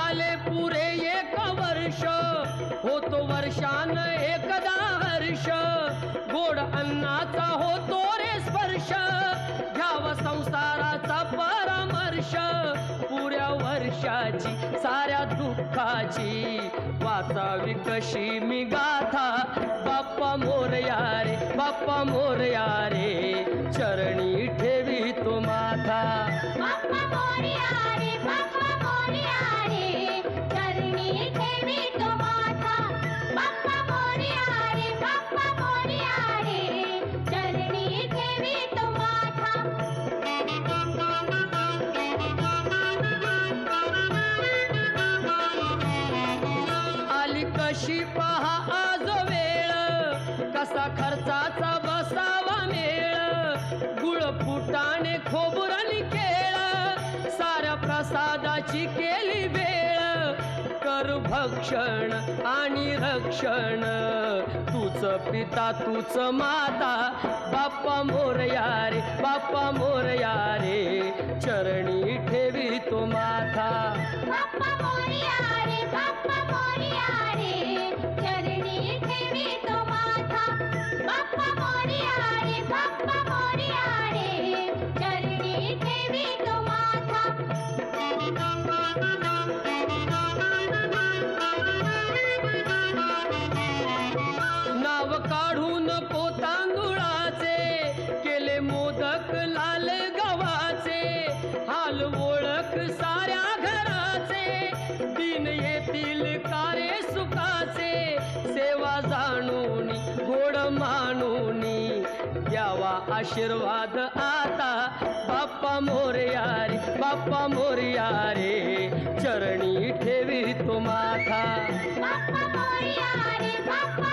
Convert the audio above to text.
झाले पुरे एक वर्ष होतो वर्षान एकदा हर्ष. गोड अन्नाचा होतो रे स्पर्श घ्यावा संसाराचा परामर्श. पुऱ्या वर्षाची साऱ्या दुःखाची वाचा विकशी मी गाथा. आली पहा आज वेळ. कसा खर्चाचा बसावा मेळ. गुळ फुटाणे खोबुरानी केळ साऱ्या प्रसादाची केली वेळ. कर भक्षण आणि रक्षण. तूच पिता तूच माता. बाप्पा मोरया रे बाप्पा मोरया रे चरणी ठेवी तो माथा. काढून पोतांगुळाचे केले मोदक लाल गव्हाचे हाल ओळख साऱ्या घराचे. दिन येतील कारे सुखाचे सेवा जाणून गोड मानून द्यावा आशीर्वाद आता. बाप्पा मोरयारे बाप्पा मोरयारे चरणी ठेवी तो माथा. बाप्पा मोरयारे बाप्पा